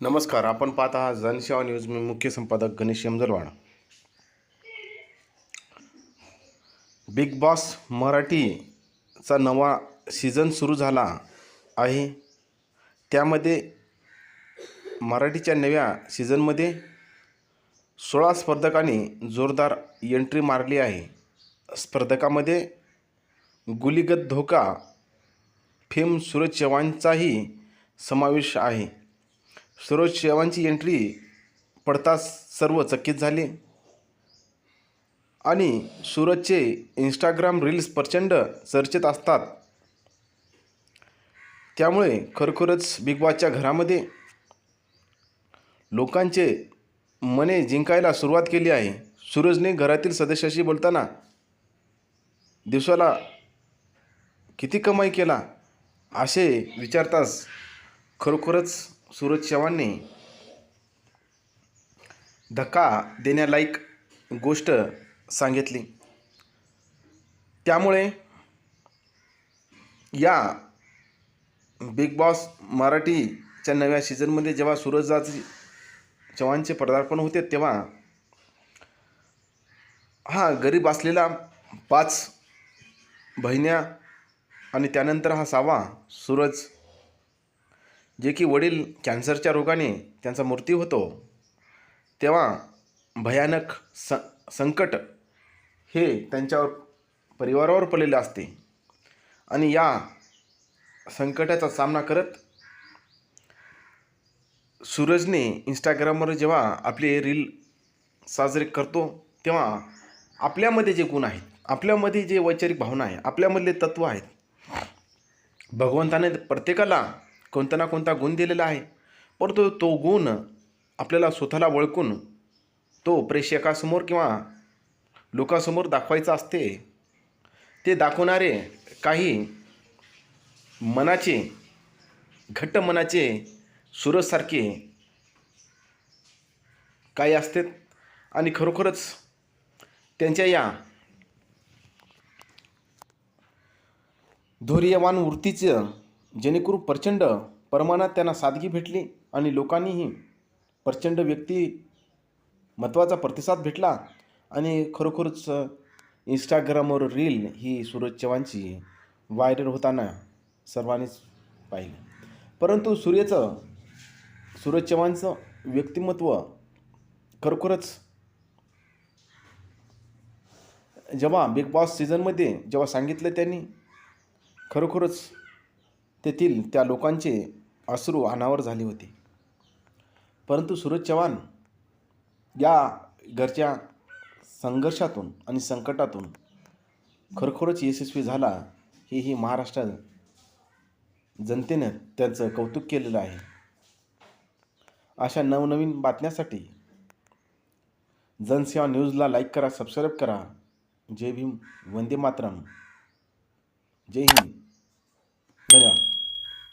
नमस्कार आपण पाहत आहात जनसेवा न्यूज. मी मुख्य संपादक गणेश यमजलवाड बिग बॉस मराठीचा नवा सीझन सुरू झाला आहे. त्यामध्ये मराठीच्या नव्या सीझनमध्ये सोळा स्पर्धकांनी जोरदार एंट्री मारली आहे. स्पर्धकामध्ये गुलीगत धोका फेम सूरज चव्हाणचाही समावेश आहे. सरोज शेवांची एंट्री पडताच सर्व चकित झाले. आणि सूरजचे इंस्टाग्राम रील्स प्रचंड चर्चेत असतात. त्यामुळे खरोखरच बिग बॉसच्या घरामध्ये लोकांचे मने जिंकायला सुरुवात केली आहे. सूरजने घरातील सदस्याशी बोलताना दिवसाला किती कमाई केला असे विचारताच खरोखरच सूरज चव्हाणने धक्का देण्यालायक गोष्ट सांगितली. त्यामुळे या बिग बॉस मराठीच्या नव्या सीझनमध्ये जेव्हा सूरजदास चव्हाणचे पदार्पण होते तेव्हा हा गरीब असलेला पाच बहिण्या आणि त्यानंतर हा सावा सूरज जे की वडील कॅन्सरच्या रोगाने त्यांचा मृत्यू होतो तेव्हा भयानक स संकट हे त्यांच्यावर परिवारावर पडलेले असते. आणि या संकटाचा सामना करत सूरजने इंस्टाग्रामवर जेव्हा आपले रील साजरे करतो तेव्हा आपल्यामध्ये जे गुण आहेत आपल्यामध्ये जे वैचारिक भावना आहे आपल्यामधले तत्त्व आहेत भगवंताने प्रत्येकाला कोणता ना कोणता गुण दिलेला आहे. परंतु तो गुण आपल्याला स्वतःला ओळखून तो प्रेक्षकासमोर किंवा लोकांसमोर दाखवायचा असते. ते दाखवणारे काही मनाचे घट्ट मनाचे सूरजसारखे काही असतात. आणि खरोखरच त्यांच्या या धैर्यवान वृत्तीचं जेणेकरून प्रचंड प्रमाणात त्यांना सादगी भेटली आणि लोकांनीही प्रचंड व्यक्ती महत्त्वाचा प्रतिसाद भेटला आणि खरोखरच इंस्टाग्रामवर रील ही सूरज चव्हाणची व्हायरल होताना सर्वांनीच पाहिलं. परंतु सूर्यचं सूरज चव्हाणचं व्यक्तिमत्व खरोखरच जेव्हा बिग बॉस सीझनमध्ये जेव्हा सांगितलं त्यांनी खरोखरच तेथील त्या लोकांचे अश्रू अनावर झाले होते. परंतु सूरज चव्हाण या घरच्या संघर्षातून आणि संकटातून खरोखरच यशस्वी झाला हे ही महाराष्ट्र जनतेनं त्यांचं कौतुक केलेलं आहे. अशा नवनवीन बातम्यासाठी जनसेवा न्यूजला लाईक करा सबस्क्राईब करा. जय भीम वंदे मातरम. जय हिंद. धन्यवाद.